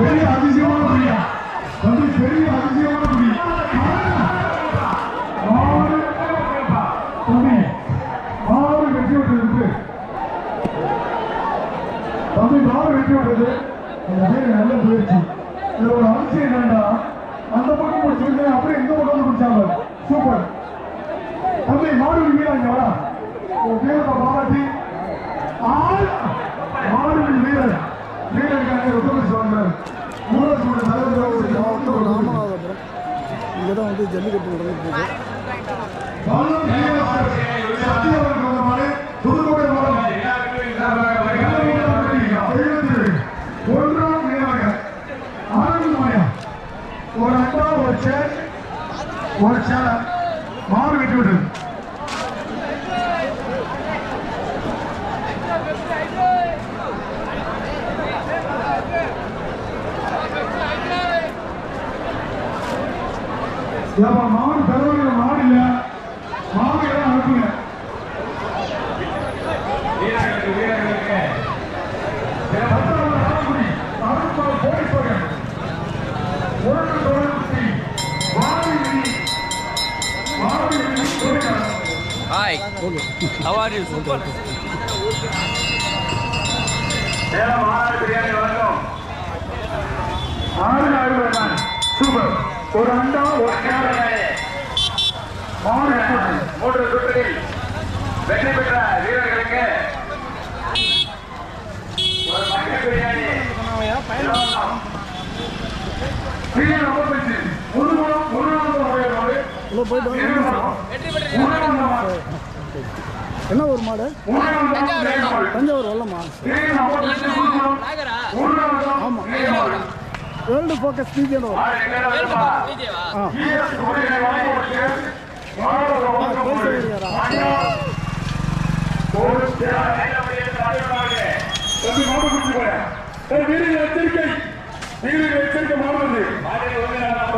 பெரிய அதிசயமான புரியா தம்பி பெரிய அதிசயமான ஆறு தம்பி வெற்றி விட்டது தம்பி ஆறு வெற்றி விட்டது அந்த பேர் நல்ல முயற்சி இதுல ஒரு அதிசயம் என்னன்னா அந்த பக்கம் முடிச்சிருந்தேன் அப்புறம் இந்த பக்கம் பிடிச்சாங்க சூப்பர் தம்பி மாடு வீடா இங்க வரா இங்கே தான் வந்து ஜல்லிக்கட்டு நடந்துட்டு ஒரு அண்டா ஒரு சேர் ஒரு சேர மாறு விட்டு விட்டது ஏப்பா மாடு தரவங்க மாடு இல்ல. மாடு எல்லாம் அனுப்புங்க. Hi. How are you? Super. Salem ஒரு அண்டா ஒரு. மூன்று சுற்றில் வெற்றி பெற்ற வீரர்களுக்கு ஒரு மட்டை பிரியாணி. ஒரு ஒரு என்ன ஒரு மாடு? தஞ்சாவூர். வெள்ளமா போய. ஏய், வீரர்கள் எச்சரிக்கை. எச்சரிக்கை மாடு வந்து மாநில உரிமையாளர்